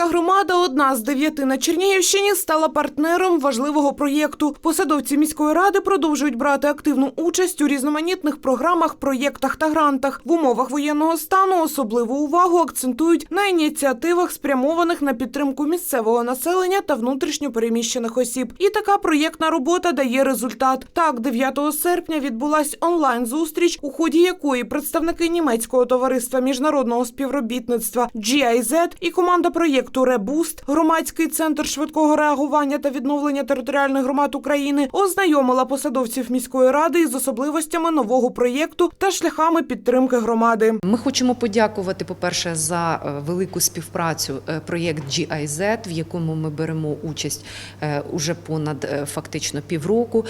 Романська громада, одна з дев'яти на Чернігівщині, стала партнером важливого проєкту. Посадовці міської ради продовжують брати активну участь у різноманітних програмах, проєктах та грантах. В умовах воєнного стану особливу увагу акцентують на ініціативах, спрямованих на підтримку місцевого населення та внутрішньо переміщених осіб. І така проєктна робота дає результат. Так, 9 серпня відбулась онлайн-зустріч, у ході якої представники німецького товариства міжнародного співробітництва GIZ і команда проєкту Ребуст, громадський центр швидкого реагування та відновлення територіальних громад України, ознайомила посадовців міської ради із особливостями нового проєкту та шляхами підтримки громади. Ми хочемо подякувати, по-перше, за е, велику співпрацю е, проєкт GIZ, в якому ми беремо участь е, уже понад фактично півроку.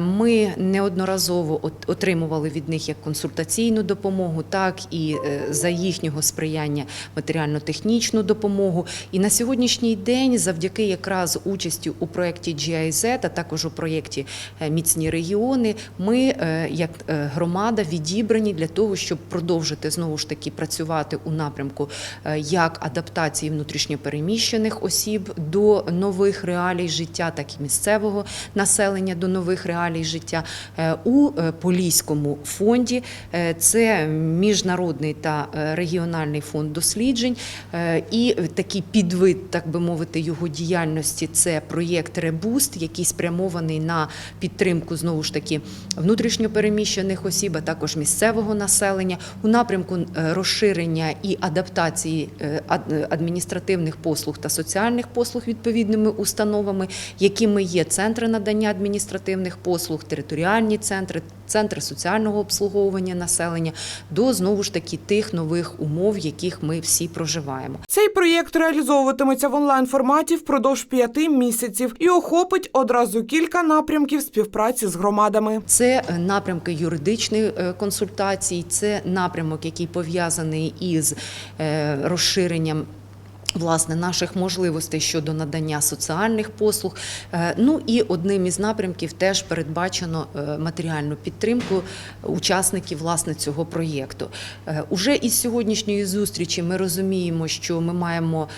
Ми неодноразово отримували від них як консультаційну допомогу, так і за їхнього сприяння матеріально-технічну допомогу. І на сьогоднішній день, завдяки якраз участі у проєкті GIZ, а також у проєкті е, Міцні регіони, ми е, як е, громада відібрані для того, щоб продовжити знову ж таки працювати у напрямку як адаптації внутрішньопереміщених осіб до нових реалій життя, так і місцевого населення до нових реалій життя у Поліському фонді. Це міжнародний та регіональний фонд досліджень, і такий підвид, так би мовити, його діяльності це проєкт Ребуст, який спрямований на підтримку знову ж таки внутрішньопереміщених осіб, а також місцевого населення у напрямку е, розширення і адаптації е, е, адміністративних послуг та соціальних послуг відповідними установами, якими є центри надання адміністративних послуг, територіальні центри, центри соціального обслуговування населення до знову ж таки тих нових умов, яких ми всі проживаємо. Цей проєкт реалізовуватиметься в онлайн форматі впродовж п'яти місяців і охопить одразу кілька напрямків співпраці з громадами. Це е, напрямки юридичної консультацій, консультації, це напрямок, який пов'язаний із е, розширенням. Власне, наших можливостей щодо надання соціальних послуг. Е, Ну і одним із напрямків теж передбачено е, матеріальну підтримку учасників власне цього проєкту. Е, Уже із сьогоднішньої зустрічі ми розуміємо, що ми маємо,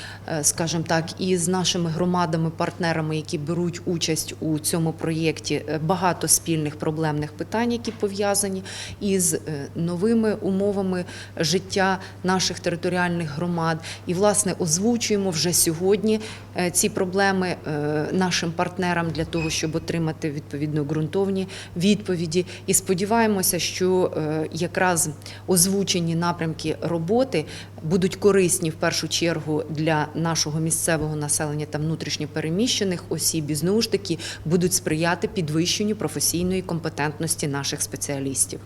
скажімо так, і з нашими громадами, партнерами, які беруть участь у цьому проєкті, багато спільних проблемних питань, які пов'язані із новими умовами життя наших територіальних громад. І, власне, озвучуємо вже сьогодні е, ці проблеми е, нашим партнерам для того, щоб отримати відповідно ґрунтовні відповіді. І сподіваємося, що е, якраз озвучені напрямки роботи будуть корисні в першу чергу для нашого місцевого населення та внутрішньопереміщених осіб і знову ж таки будуть сприяти підвищенню професійної компетентності наших спеціалістів.